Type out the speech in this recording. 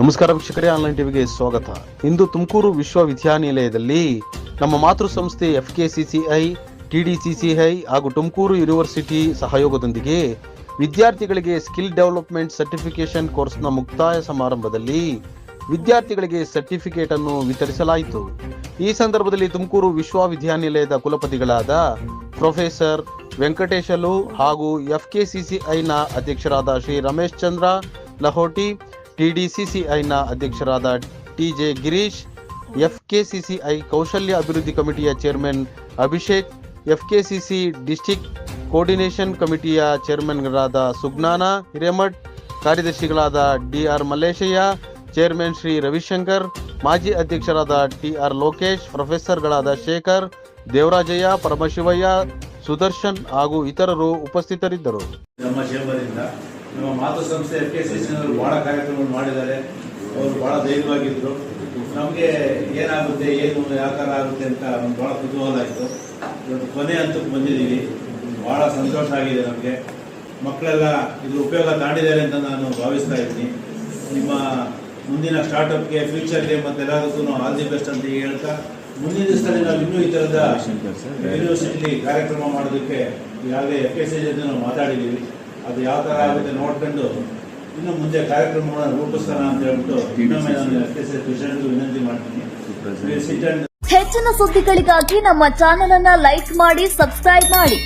ನಮಸ್ಕಾರ ವೀಕ್ಷಕರೇ ಆನ್ಲೈನ್ ಟಿವಿಗೆ ಸ್ವಾಗತ. ಇಂದು ತುಮಕೂರು ವಿಶ್ವವಿದ್ಯಾನಿಲಯದಲ್ಲಿ ನಮ್ಮ ಮಾತೃ ಸಂಸ್ಥೆ ಎಫ್ ಕೆ ಸಿಸಿಐ ಐ ಹಾಗೂ ತುಮಕೂರು ಯೂನಿವರ್ಸಿಟಿ ಸಹಯೋಗದೊಂದಿಗೆ ವಿದ್ಯಾರ್ಥಿಗಳಿಗೆ ಸ್ಕಿಲ್ ಡೆವಲಪ್ಮೆಂಟ್ ಸರ್ಟಿಫಿಕೇಶನ್ ಕೋರ್ಸ್ನ ಮುಕ್ತಾಯ ಸಮಾರಂಭದಲ್ಲಿ ವಿದ್ಯಾರ್ಥಿಗಳಿಗೆ ಸರ್ಟಿಫಿಕೇಟ್ ಅನ್ನು ವಿತರಿಸಲಾಯಿತು. ಈ ಸಂದರ್ಭದಲ್ಲಿ ತುಮಕೂರು ವಿಶ್ವವಿದ್ಯಾನಿಲಯದ ಕುಲಪತಿಗಳಾದ ಪ್ರೊಫೆಸರ್ ವೆಂಕಟೇಶಲು ಹಾಗೂ ಎಫ್ ಕೆ ಸಿಸಿಐನ ಅಧ್ಯಕ್ಷರಾದ ಶ್ರೀ ರಮೇಶ್ ಚಂದ್ರ ಲಹೋಟಿ ಟಿಡಿಸಿಸಿಐನ ಅಧ್ಯಕ್ಷರಾದ ಟಿಜೆ ಗಿರೀಶ್ ಎಫ್ಕೆಸಿಸಿಐ ಕೌಶಲ್ಯ ಅಭಿವೃದ್ಧಿ ಕಮಿಟಿಯ chairman Abhishek FKCC district coordination ಕಮಿಟಿಯ ಚೇರ್ಮನ್ಗಳಾದ ಸುಜ್ಞಾನ ಹಿರೇಮಠ್, ಕಾರ್ಯದರ್ಶಿಗಳಾದ ಡಿಆರ್ ಮಲ್ಲೇಶಯ್ಯ, ಚೇರ್ಮನ್ ಶ್ರೀ ರವಿಶಂಕರ್, ಮಾಜಿ ಅಧ್ಯಕ್ಷರಾದ ಟಿಆರ್ ಲೋಕೇಶ್, ಪ್ರೊಫೆಸರ್ಗಳಾದ ಶೇಖರ್, ದೇವರಾಜಯ್ಯ, ಪರಮಶಿವಯ್ಯ, ಸುದರ್ಶನ್ ಹಾಗೂ ಇತರರು ಉಪಸ್ಥಿತರಿದ್ದರು. ನಮ್ಮ ಮಾತೃ ಸಂಸ್ಥೆ ಎಫ್ ಕೆ ಸಿ ಅವರು ಭಾಳ ಕಾರ್ಯಕ್ರಮಗಳು ಮಾಡಿದ್ದಾರೆ. ಅವರು ಭಾಳ ಧೈರ್ಯವಾಗಿದ್ದರು ನಮಗೆ ಏನಾಗುತ್ತೆ ಏನು ಯಾವ ಥರ ಆಗುತ್ತೆ ಅಂತ ಭಾಳ ಕುತೂಹಲ ಆಯಿತು. ಇವತ್ತು ಕೊನೆ ಹಂತಕ್ಕೆ ಬಂದಿದ್ದೀವಿ. ಭಾಳ ಸಂತೋಷ ಆಗಿದೆ ನಮಗೆ. ಮಕ್ಕಳೆಲ್ಲ ಇದ್ರ ಉಪಯೋಗ ತಾಂಡಿದ್ದಾರೆ ಅಂತ ನಾನು ಭಾವಿಸ್ತಾ ಇದ್ದೀನಿ. ನಿಮ್ಮ ಮುಂದಿನ ಸ್ಟಾರ್ಟಪ್ಗೆ ಫ್ಯೂಚರ್ಗೆ ಮತ್ತು ಎಲ್ಲದಕ್ಕೂ ಆಲ್ ದಿ ಬೆಸ್ಟ್ ಅಂತ ಹೇಳ್ತಾ ಮುಂದಿನ ದಿವಸದಲ್ಲಿ ನಾವು ಇನ್ನೂ ಈ ಥರದ ಯೂನಿವರ್ಸಿಟಿಲಿ ಕಾರ್ಯಕ್ರಮ ಮಾಡೋದಕ್ಕೆ ಯಾವುದೇ ಎಫ್ ಕೆ ಸಿ ಜೊತೆ ನಾವು ಮಾತಾಡಿದ್ದೀವಿ. ಅದು ಯಾವ ಥರ ಆಗುತ್ತೆ ನೋಡ್ಕೊಂಡು ಇನ್ನು ಮುಂದೆ ಕಾರ್ಯಕ್ರಮಗಳನ್ನು ರೂಪಿಸೋಣ ಅಂತ ಹೇಳ್ಬಿಟ್ಟು ಇನ್ನೊಮ್ಮೆ ನಾನು ಎಸ್ ಎಸ್ ಸಿ ಪ್ರೆಸಿಡೆಂಟ್ಗೂ ವಿನಂತಿ ಮಾಡ್ತೀನಿ. ಹೆಚ್ಚಿನ ಸುದ್ದಿಗಳಿಗಾಗಿ ನಮ್ಮ ಚಾನೆಲ್ ಅನ್ನ ಲೈಕ್ ಮಾಡಿ ಸಬ್ಸ್ಕ್ರೈಬ್ ಮಾಡಿ.